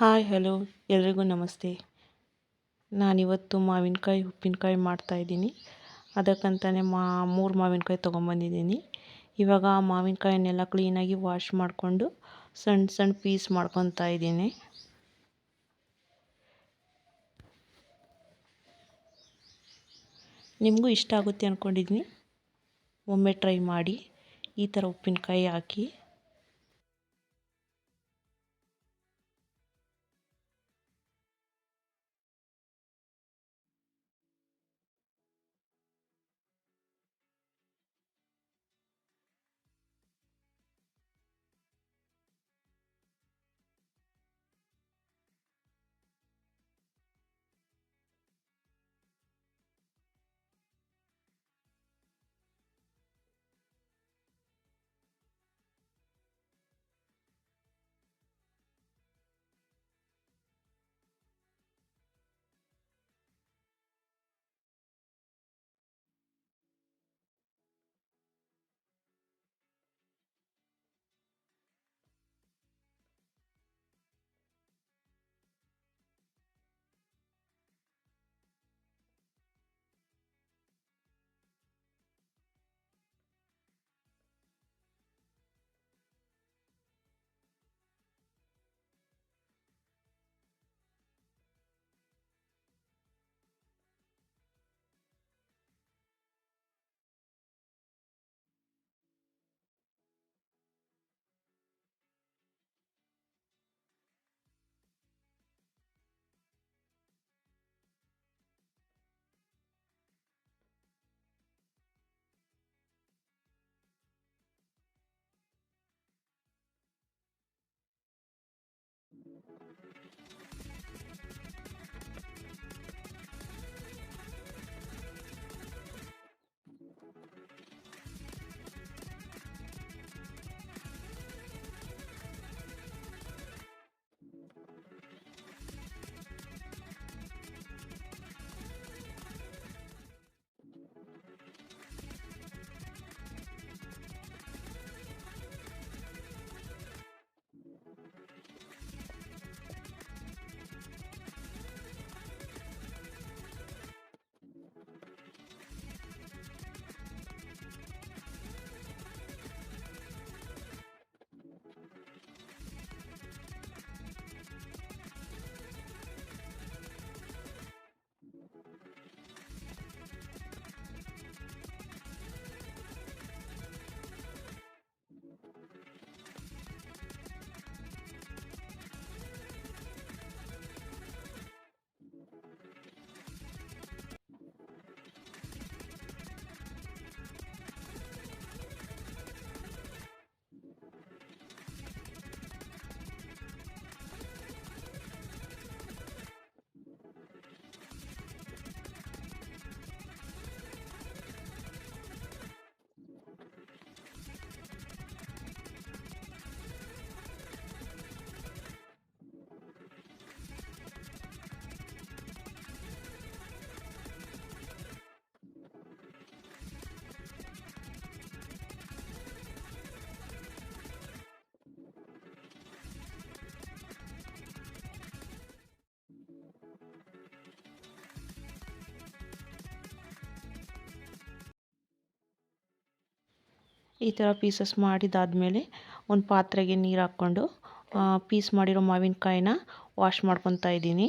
Hi, hello, ಎಲ್ರಿಗೂ ನಮಸ್ತೆ. ನಾನಿವತ್ತು ಮಾವಿನಕಾಯಿ, ಉಪ್ಪಿನಕಾಯಿ ಮಾಡ್ತಾಯಿದ್ದೀನಿ ಅದಕ್ಕಂತಲೇ ಮಾ, ಮೂರು ಮಾವಿನಕಾಯಿ ತೊಗೊಂಬಂದಿದ್ದೀನಿ. ಇವಾಗ ಆ ಮಾವಿನಕಾಯನ್ನೆಲ್ಲ ಕ್ಲೀನಾಗಿ ವಾಶ್ ಮಾಡಿಕೊಂಡು ಸಣ್ಣ ಸಣ್ಣ ಪೀಸ್ ಮಾಡ್ಕೊತಾ ಇದ್ದೀನಿ. ನಿಮಗೂ ಇಷ್ಟ ಆಗುತ್ತೆ ಅಂದ್ಕೊಂಡಿದ್ದೀನಿ ಒಮ್ಮೆ ಟ್ರೈ ಮಾಡಿ. ಈ ಥರ ಉಪ್ಪಿನಕಾಯಿ ಹಾಕಿ. ಈ ಥರ ಪೀಸಸ್ ಮಾಡಿದಾದಮೇಲೆ ಒಂದು ಪಾತ್ರೆಗೆ ನೀರು ಹಾಕ್ಕೊಂಡು ಪೀಸ್ ಮಾಡಿರೋ ಮಾವಿನಕಾಯಿನ ವಾಶ್ ಮಾಡ್ಕೊತಾ ಇದ್ದೀನಿ.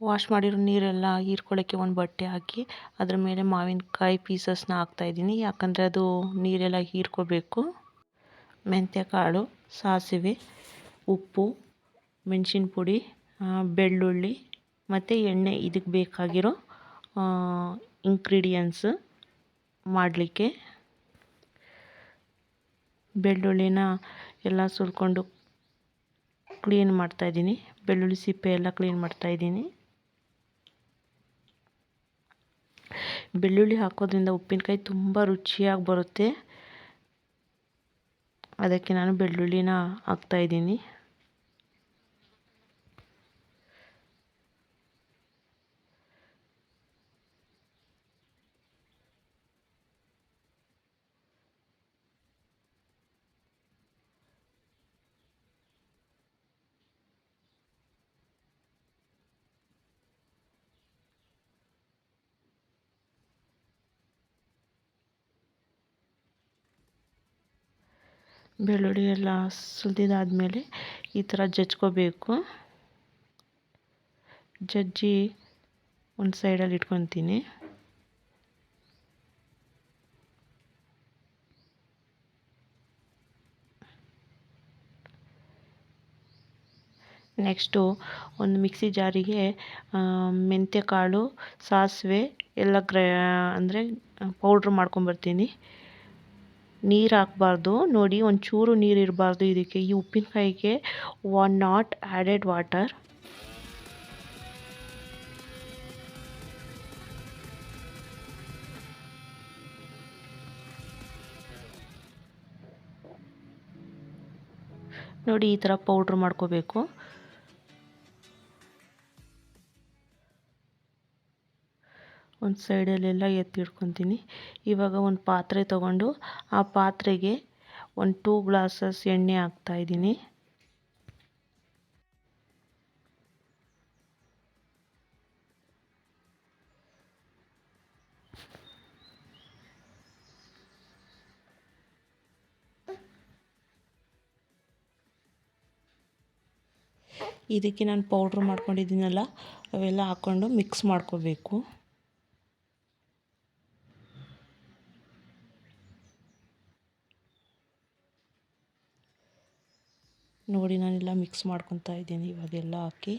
ವಾಶ್ ಮಾಡಿರೋ ನೀರೆಲ್ಲ ಹೀರ್ಕೊಳ್ಳೋಕ್ಕೆ ಒಂದು ಬಟ್ಟೆ ಹಾಕಿ, ಅದ್ರ ಮೇಲೆ ಮಾವಿನಕಾಯಿ ಪೀಸಸ್ನ ಹಾಕ್ತಾಯಿದ್ದೀನಿ ಯಾಕಂದರೆ ಅದು ನೀರೆಲ್ಲ ಹೀರ್ಕೋಬೇಕು. ಮೆಂತ್ಯ ಕಾಳು ಸಾಸಿವೆ, ಉಪ್ಪು, ಮೆಣಸಿನ ಪುಡಿ ಬೆಳ್ಳುಳ್ಳಿ ಮತ್ತು ಎಣ್ಣೆ ಇದಕ್ಕೆ ಬೇಕಾಗಿರೋ ಇಂಗ್ರೀಡಿಯನ್ಸ್ ಮಾಡಲಿಕ್ಕೆ. ಬೆಳ್ಳುಳ್ಳಿನ ಎಲ್ಲ ಸುಲ್ಕೊಂಡು ಕ್ಲೀನ್ ಮಾಡ್ತಾಯಿದ್ದೀನಿ ಬೆಳ್ಳುಳ್ಳಿ ಸಿಪ್ಪೆ ಎಲ್ಲ ಕ್ಲೀನ್ ಮಾಡ್ತಾಯಿದ್ದೀನಿ ಬೆಳ್ಳುಳ್ಳಿ ಹಾಕೋದ್ರಿಂದ ಉಪ್ಪಿನಕಾಯಿ ತುಂಬ ರುಚಿಯಾಗಿ ಬರುತ್ತೆ. ಅದಕ್ಕೆ ನಾನು ಬೆಳ್ಳುಳ್ಳಿನ ಹಾಕ್ತಾಯಿದ್ದೀನಿ ಬೆಳ್ಳುಳ್ಳಿ ಎಲ್ಲ ಸುಲಿದಾದ್ಮೇಲೆ ಈ ಥರ ಜಜ್ಕೋಬೇಕು. ಜಜ್ಜಿ ಒಂದು ಸೈಡಲ್ಲಿ ಇಟ್ಕೊತೀನಿ. ನೆಕ್ಸ್ಟು ಒಂದು ಮಿಕ್ಸಿ ಜಾರಿಗೆ ಮೆಂತ್ಯ ಕಾಳು ಸಾಸಿವೆ ಎಲ್ಲ ಗ್ರ, ಅಂದರೆ ಪೌಡ್ರ್ ಮಾಡ್ಕೊಂಬರ್ತೀನಿ. ನೀರು ಹಾಕ್ಬಾರ್ದು. ನೋಡಿ, ಒಂಚೂರು ನೀರು ಇರಬಾರ್ದು ಇದಕ್ಕೆ. ಈ ಉಪ್ಪಿನಕಾಯಿಗೆ ಒನ್ ನಾಟ್ ಆ್ಯಡೆಡ್ ವಾಟರ್ ನೋಡಿ, ಈ ಥರ ಪೌಡ್ರ್ ಮಾಡ್ಕೋಬೇಕು. ಒಂದು ಸೈಡಲ್ಲೆಲ್ಲ ಎತ್ತಿಡ್ಕೊತೀನಿ ಇವಾಗ ಒಂದು ಪಾತ್ರೆ ತೊಗೊಂಡು ಆ ಪಾತ್ರೆಗೆ ಒಂದು ಟೂ ಗ್ಲಾಸಸ್ ಎಣ್ಣೆ ಹಾಕ್ತಾಯಿದ್ದೀನಿ ಇದಕ್ಕೆ ನಾನು ಪೌಡ್ರ್ ಮಾಡ್ಕೊಂಡಿದ್ದೀನಲ್ಲ, ಅವೆಲ್ಲ ಹಾಕ್ಕೊಂಡು ಮಿಕ್ಸ್ ಮಾಡ್ಕೋಬೇಕು. ನೋಡಿ ನಾನೆಲ್ಲ ಮಿಕ್ಸ್ ಮಾಡ್ಕೊತಾ ಇದ್ದೀನಿ ಇವಾಗೆಲ್ಲ ಹಾಕಿ.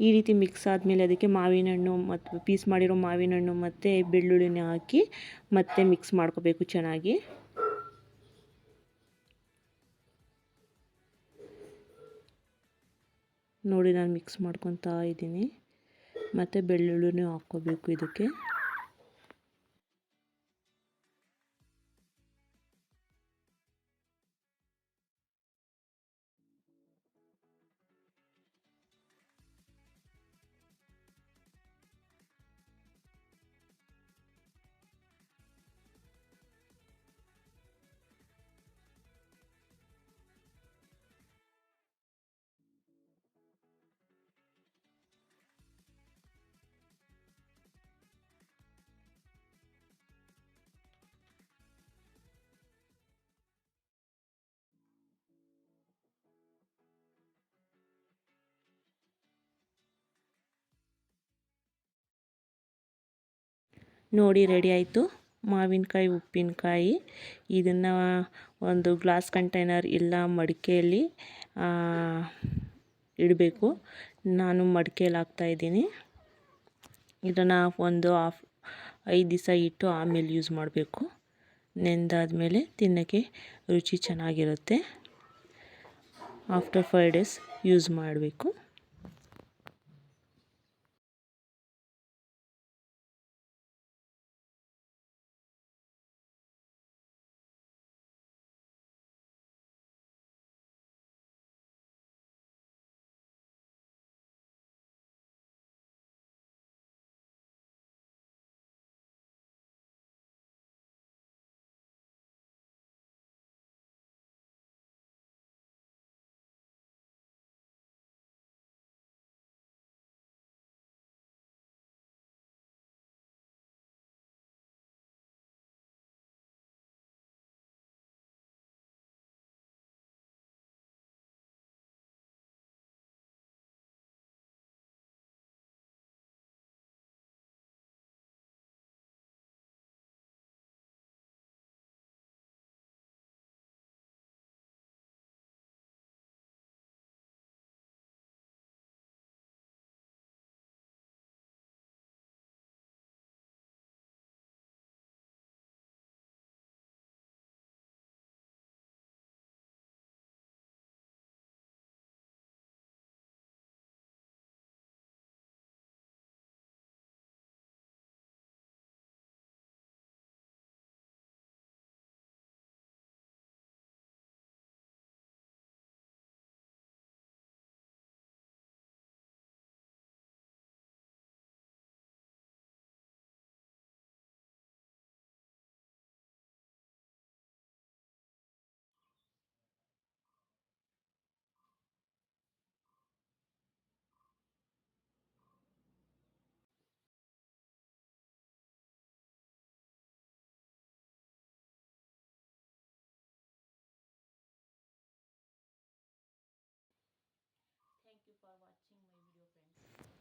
ಈ ರೀತಿ ಮಿಕ್ಸ್ ಆದಮೇಲೆ ಅದಕ್ಕೆ ಮಾವಿನ ಹಣ್ಣು ಮತ್ತು ಪೀಸ್ ಮಾಡಿರೋ ಮಾವಿನ ಹಣ್ಣು ಮತ್ತು ಬೆಳ್ಳುಳ್ಳಿನ ಹಾಕಿ ಮತ್ತೆ ಮಿಕ್ಸ್ ಮಾಡ್ಕೋಬೇಕು ಚೆನ್ನಾಗಿ. ನೋಡಿ ನಾನು ಮಿಕ್ಸ್ ಮಾಡ್ಕೊತಾ ಇದ್ದೀನಿ. ಮತ್ತು ಬೆಳ್ಳುಳ್ಳಿನೂ ಹಾಕ್ಕೋಬೇಕು ಇದಕ್ಕೆ. ನೋಡಿ ರೆಡಿ ಆಯಿತು. ಮಾವಿನಕಾಯಿ, ಉಪ್ಪಿನಕಾಯಿ, ಇದನ್ನು ಒಂದು ಗ್ಲಾಸ್ ಕಂಟೈನರ್ ಇಲ್ಲ ಮಡಿಕೆಯಲ್ಲಿ ಇಡಬೇಕು. ನಾನು ಮಡಿಕೆಯಲ್ಲಿ ಹಾಕ್ತಾಯಿದ್ದೀನಿ ಇದನ್ನು ಒಂದು ಹಾಫ್ ಐದು ದಿವಸ ಇಟ್ಟು ಆಮೇಲೆ ಯೂಸ್ ಮಾಡಬೇಕು. ನೆಂದಾದಮೇಲೆ ತಿನ್ನೋಕ್ಕೆ ರುಚಿ ಚೆನ್ನಾಗಿರುತ್ತೆ. ಆಫ್ಟರ್ ಫೈವ್ ಡೇಸ್ ಯೂಸ್ ಮಾಡಬೇಕು.